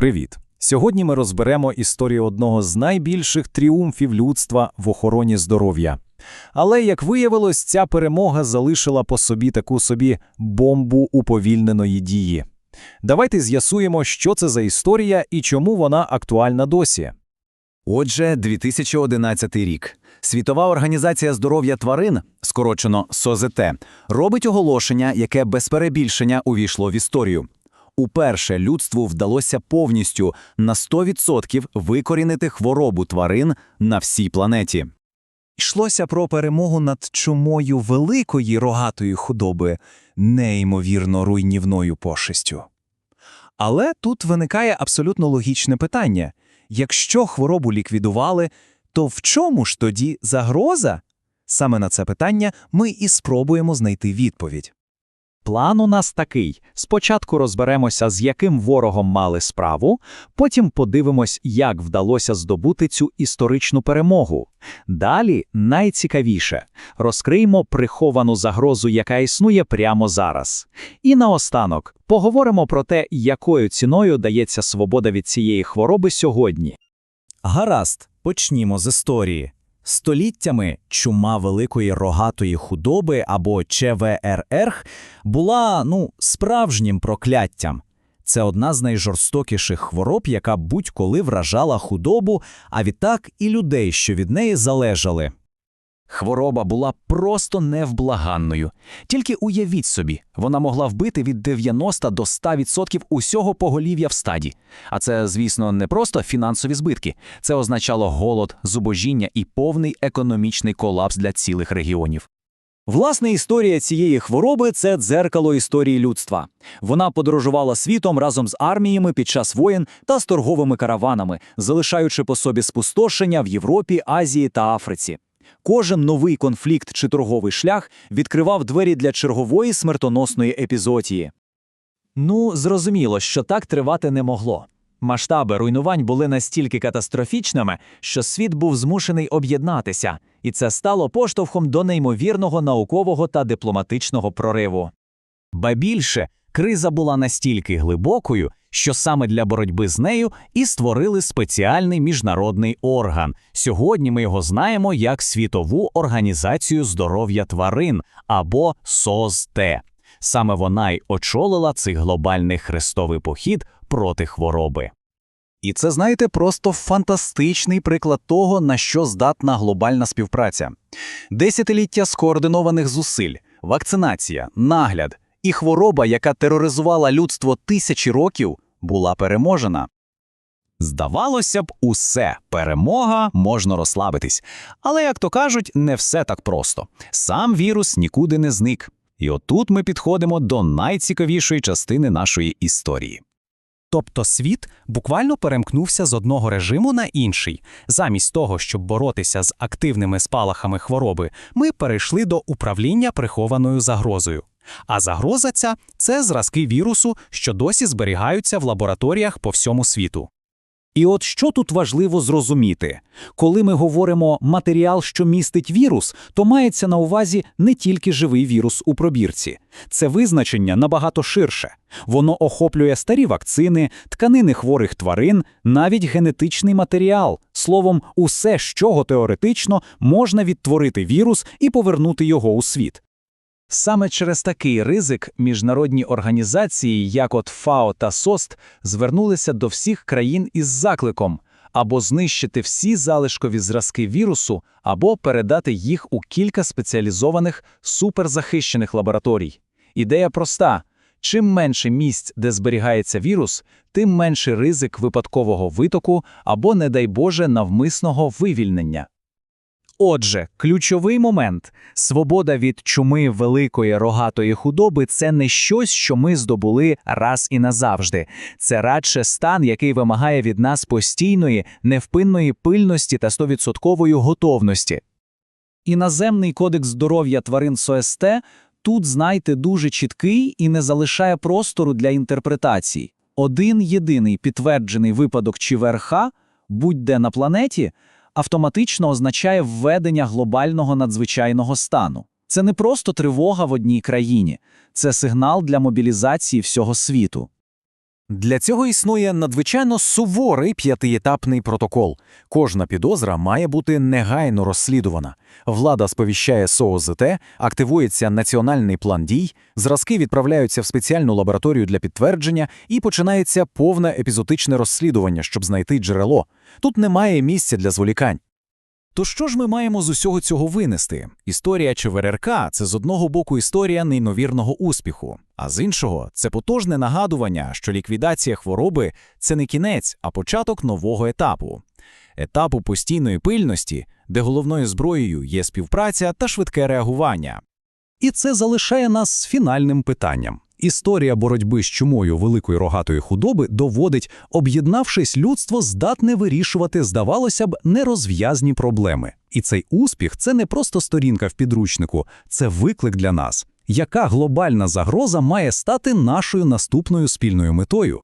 Привіт! Сьогодні ми розберемо історію одного з найбільших тріумфів людства в охороні здоров'я. Але, як виявилось, ця перемога залишила по собі таку собі бомбу уповільненої дії. Давайте з'ясуємо, що це за історія і чому вона актуальна досі. Отже, 2011 рік. Світова організація здоров'я тварин, скорочено СОЗТ, робить оголошення, яке без перебільшення увійшло в історію. Уперше людству вдалося повністю на 100% викорінити хворобу тварин на всій планеті. Йшлося про перемогу над чумою великої рогатої худоби, неймовірно руйнівною пошестю. Але тут виникає абсолютно логічне питання: якщо хворобу ліквідували, то в чому ж тоді загроза? Саме на це питання ми і спробуємо знайти відповідь. План у нас такий: спочатку розберемося, з яким ворогом мали справу, потім подивимось, як вдалося здобути цю історичну перемогу. Далі найцікавіше розкриємо приховану загрозу, яка існує прямо зараз. І наостанок поговоримо про те, якою ціною дається свобода від цієї хвороби сьогодні. Гаразд, почнімо з історії. Століттями чума великої рогатої худоби або ЧВРР була ну, справжнім прокляттям. Це одна з найжорстокіших хвороб, яка будь-коли вражала худобу, а відтак і людей, що від неї залежали. Хвороба була просто невблаганною. Тільки уявіть собі, вона могла вбити від 90 до 100% усього поголів'я в стаді. А це, звісно, не просто фінансові збитки. Це означало голод, зубожіння і повний економічний колапс для цілих регіонів. Власне, історія цієї хвороби це дзеркало історії людства. Вона подорожувала світом разом з арміями під час воєн та з торговими караванами, залишаючи по собі спустошення в Європі, Азії та Африці. Кожен новий конфлікт чи торговий шлях відкривав двері для чергової смертоносної епізотії. Ну, зрозуміло, що так тривати не могло. Масштаби руйнувань були настільки катастрофічними, що світ був змушений об'єднатися, і це стало поштовхом до неймовірного наукового та дипломатичного прориву. Ба більше, криза була настільки глибокою, що саме для боротьби з нею і створили спеціальний міжнародний орган. Сьогодні ми його знаємо як Світову організацію здоров'я тварин або СОЗТ. Саме вона й очолила цей глобальний хрестовий похід проти хвороби. І це, знаєте, просто фантастичний приклад того, на що здатна глобальна співпраця. Десятиліття скоординованих зусиль, вакцинація, нагляд і хвороба, яка тероризувала людство тисячі років, була переможена. Здавалося б, усе перемога можна розслабитись. Але, як то кажуть, не все так просто. Сам вірус нікуди не зник. І отут ми підходимо до найцікавішої частини нашої історії. Тобто світ буквально перемкнувся з одного режиму на інший. Замість того, щоб боротися з активними спалахами хвороби, ми перейшли до управління прихованою загрозою. А загроза ця це зразки вірусу, що досі зберігаються в лабораторіях по всьому світу. І от що тут важливо зрозуміти, коли ми говоримо матеріал, що містить вірус, то мається на увазі не тільки живий вірус у пробірці. Це визначення набагато ширше. Воно охоплює старі вакцини, тканини хворих тварин, навіть генетичний матеріал, словом, усе, з чого теоретично можна відтворити вірус і повернути його у світ. Саме через такий ризик міжнародні організації, як от ФАО та СОСТ, звернулися до всіх країн із закликом або знищити всі залишкові зразки вірусу, або передати їх у кілька спеціалізованих суперзахищених лабораторій. Ідея проста: чим менше місць, де зберігається вірус, тим менший ризик випадкового витоку або, не дай Боже, навмисного вивільнення. Отже, ключовий момент свобода від чуми великої рогатої худоби це не щось, що ми здобули раз і назавжди. Це радше стан, який вимагає від нас постійної, невпинної пильності та стовідсоткової готовності. Іноземний кодекс здоров'я тварин СОСТ тут, знайте, дуже чіткий і не залишає простору для інтерпретацій. Один єдиний підтверджений випадок ЧВРХ, будь-де на планеті, автоматично означає введення глобального надзвичайного стану. Це не просто тривога в одній країні, це сигнал для мобілізації всього світу. Для цього існує надзвичайно суворий п'ятиетапний протокол. Кожна підозра має бути негайно розслідувана. Влада сповіщає СООЗТ, активується національний план дій, зразки відправляються в спеціальну лабораторію для підтвердження і починається повне епізотичне розслідування, щоб знайти джерело. Тут немає місця для зволікань. То що ж ми маємо з усього цього винести? Історія ЧВРРК – це з одного боку історія неймовірного успіху, а з іншого – це потужне нагадування, що ліквідація хвороби – це не кінець, а початок нового етапу. Етапу постійної пильності, де головною зброєю є співпраця та швидке реагування. І це залишає нас з фінальним питанням. Історія боротьби з чумою великої рогатої худоби доводить, об'єднавшись, людство здатне вирішувати, здавалося б, нерозв'язні проблеми. І цей успіх це не просто сторінка в підручнику, це виклик для нас. Яка глобальна загроза має стати нашою наступною спільною метою?